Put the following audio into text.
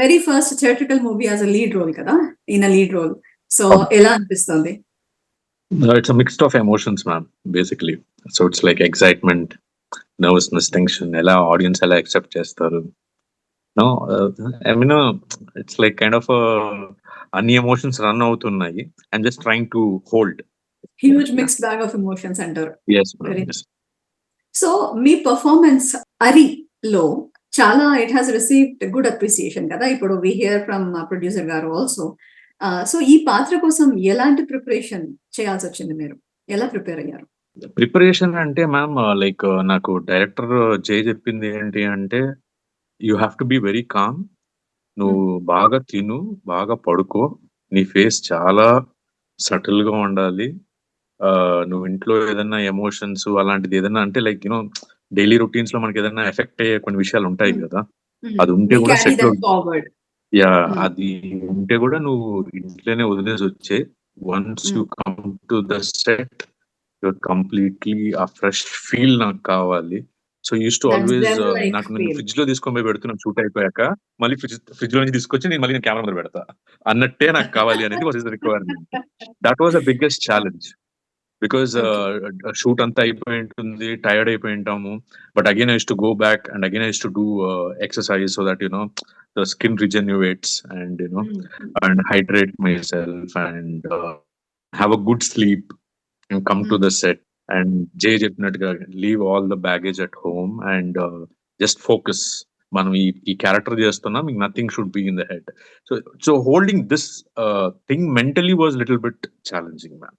Very first theatrical movie as a lead role కదా? In lead role so ఎలా అనిపిస్తుంది? It's mixed of emotions ma'am basically so it's like excitement nervousness tension ఎలా audience ఎలా accept చేస్తారు? No I mean it's like kind of అన్ని emotions run అవుతున్నాయి. And just trying to hold huge mixed bag of emotions అంటారు. So మీ performance అరి లో చాలా it has received good appreciation కదా. ఇప్పుడు వి హియర్ ఫ్రమ్ ప్రొడ్యూసర్ గారు ఆల్సో సో ఈ పాత్ర కోసం ఎలాంటి ప్రిపరేషన్ చేయాల్సి వచ్చింది మీరు? ఎలా ప్రిపేర్ అయ్యారు? ప్రిపరేషన్ అంటే మ్యామ్ లైక్ నాకు డైరెక్టర్ జే చెప్పింది ఏంటి అంటే you have to be very calm నువ్వు బాగా తిను బాగా పడుకో. నీ ఫేస్ చాలా సటిల్గా ఉండాలి. నువ్వు ఇంట్లో ఏదైనా ఎమోషన్స్ అలాంటిది ఏదైనా అంటే లైక్ యూనో డైలీ రొటీన్స్లో మనకి ఏదైనా ఎఫెక్ట్ అయ్యే కొన్ని విషయాలు ఉంటాయి. కదా. అది ఉంటే కూడా ఫార్వర్డ్ యా. అది ఉంటే కూడా నువ్వు ఇంట్లోనే వదిలేసి వచ్చే. Once you. Come to the set your completely ఆ ఫ్రెష్ ఫీల్ నాకు కావాలి. సో యూస్ టు ఆల్వేస్ నాకు నేను. ఫ్రిడ్జ్లో తీసుకొని పోయి పెడుతున్నాను షూట్ అయిపోయాక మళ్ళీ ఫ్రిడ్జ్ ఫ్రిడ్జ్లో నుంచి తీసుకొచ్చి నేను మళ్ళీ నేను కెమెరా మీద పెడతా. అన్నట్టే నాకు కావాలి అనేది what is requirement that was the biggest challenge because shoot అంతా అయిపోయి ఉంటుంది టైర్డ్ అయిపోయి ఉంటాము but again has to go back and again has to do exercise so that you know the skin rejuvenates and you know and hydrate myself and uh, have a good sleep and come to Mm. the set and jay చెప్పినట్టుగా leave all the baggage at home and uh, just focus మనం ఈ ఈ character చేస్తున్నాం మీకు nothing should be in the head so so holding this thing mentally was little bit challenging ma'am